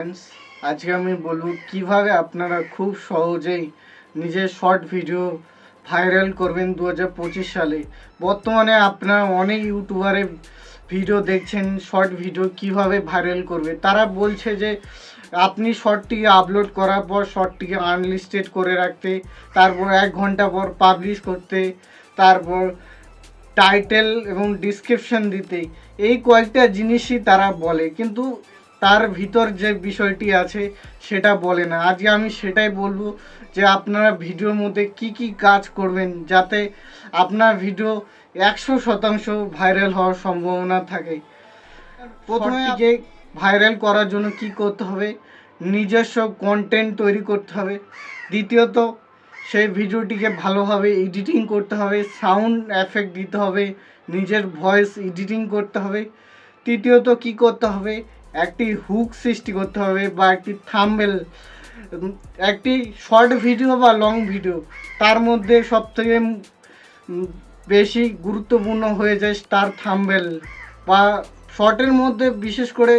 Friends, আজকে আমি বলব কীভাবে আপনারা খুব সহজেই নিজের শর্ট ভিডিও ভাইরাল করবেন দু হাজার পঁচিশ সালে। বর্তমানে আপনারা অনেক ইউটিউবারে ভিডিও দেখছেন শর্ট ভিডিও কীভাবে ভাইরাল করবে। তারা বলছে যে আপনি শর্টটিকে আপলোড করার পর শর্টটিকে আনলিস্টেড করে রাখতে তারপর এক ঘণ্টা পর পাবলিশ করতে তারপর টাইটেল এবং ডিসক্রিপশন দিতে এই কয়েকটা জিনিসই তারা বলে। কিন্তু তার ভিতর যে বিষয়টি আছে সেটা বলে না। আজকে আমি সেটাই বলব যে আপনারা ভিডিওর মধ্যে কি কি কাজ করবেন যাতে আপনার ভিডিও একশো শতাংশ ভাইরাল হওয়ার সম্ভাবনা থাকে। প্রথমে যে ভাইরাল করার জন্য কি করতে হবে? নিজস্ব কন্টেন্ট তৈরি করতে হবে। দ্বিতীয়ত সেই ভিডিওটিকে ভালোভাবে এডিটিং করতে হবে সাউন্ড এফেক্ট দিতে হবে নিজের ভয়েস এডিটিং করতে হবে। তৃতীয়ত কি করতে হবে? একটি হুক সৃষ্টি করতে হবে বা একটি থাম্বেল একটি শর্ট ভিডিও বা লং ভিডিও তার মধ্যে সবথেকে বেশি গুরুত্বপূর্ণ হয়ে যায় তার থাম্বেল বা শর্টের মধ্যে বিশেষ করে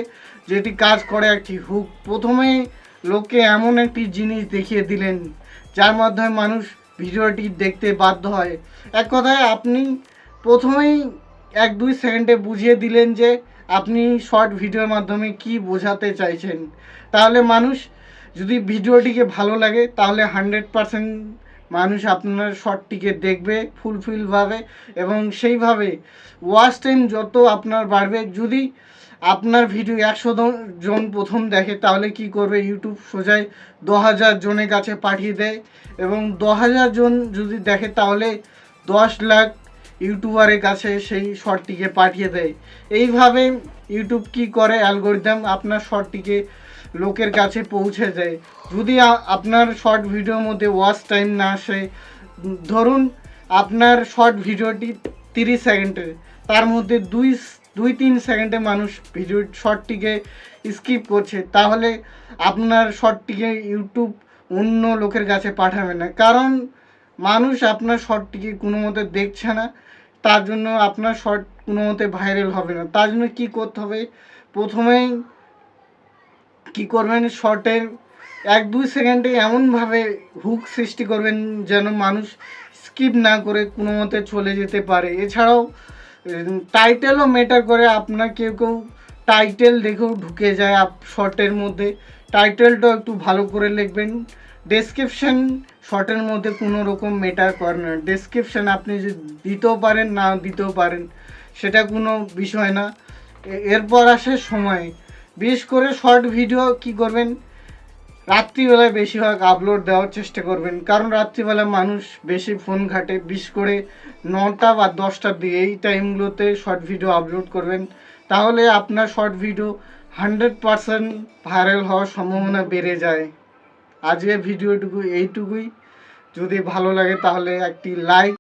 যেটি কাজ করে একটি হুক প্রথমেই লোককে এমন একটি জিনিস দেখিয়ে দিলেন, যার মাধ্যমে মানুষ ভিডিওটি দেখতে বাধ্য হয়। এক কথায় আপনি প্রথমেই এক দুই সেকেন্ডে বুঝিয়ে দিলেন যে আপনি শর্ট ভিডিওর মাধ্যমে কি বোঝাতে চাইছেন? তাহলে মানুষ যদি ভিডিওটিকে ভালো লাগে, তাহলে হান্ড্রেড পারসেন্ট মানুষ আপনার শর্টটিকে দেখবে ফুলফিলভাবে এবং সেইভাবে ওয়াচ টাইম যত আপনার বাড়বে। যদি আপনার ভিডিও একশো জন প্রথম দেখে, তাহলে কি করবে? ইউটিউব সোজাই দু হাজার জনের কাছে পাঠিয়ে দেয় এবং দু হাজার জন যদি দেখে, তাহলে দশ লাখ ইউটিউবারের কাছে সেই শর্টটিকে পাঠিয়ে দেয়। এইভাবে ইউটিউব কি করে? অ্যালগোরিদম আপনার শর্টটিকে লোকের কাছে পৌঁছে দেয়। যদি আপনার শর্ট ভিডিওর মধ্যে ওয়াচ টাইম না আসে, ধরুন আপনার শর্ট ভিডিওটি তিরিশ সেকেন্ডের, তার মধ্যে দুই দুই তিন সেকেন্ডে মানুষ ভিডিও, শর্টটিকে স্কিপ করছে, তাহলে আপনার শর্টটিকে ইউটিউব অন্য লোকের কাছে পাঠাবে না। কারণ মানুষ আপনার শর্টটিকে কোনো মতে দেখছে না। তার জন্য আপনার শর্ট কোনো মতে ভাইরাল হবে না। তার জন্য কী করতে হবে? প্রথমেই কি করবেন? শর্টের এক দুই সেকেন্ডে এমনভাবে হুক সৃষ্টি করবেন যেন মানুষ স্কিপ না করে কোনো মতে চলে যেতে পারে। এছাড়াও টাইটেলও মেটার করে। আপনার কেউ কেউ টাইটেল দেখেও ঢুকে যায় আপ শর্টের মধ্যে। টাইটেলটাও একটু ভালো করে লিখবেন। ডেসক্রিপশন শর্টের মধ্যে কোনো রকম মেটার করে না। ডেসক্রিপশন আপনি দিতেও পারেন, না দিতেও পারেন, সেটা কোনো বিষয় না। এরপর আসে সময়। বিশেষ করে শর্ট ভিডিও কি করবেন? রাত্রিবেলায় বেশিরভাগ আপলোড দেওয়ার চেষ্টা করবেন। কারণ রাত্রিবেলা মানুষ বেশি ফোন ঘাটে। বিশেষ করে নটা বা দশটার দিকে এই টাইমগুলোতে শর্ট ভিডিও আপলোড করবেন। তাহলে আপনার short video hundred percent viral হওয়ার সম্ভাবনা বেড়ে যায়। আজকের ভিডিওটুকু এইটুকুই। যদি ভালো লাগে তাহলে একটি লাইক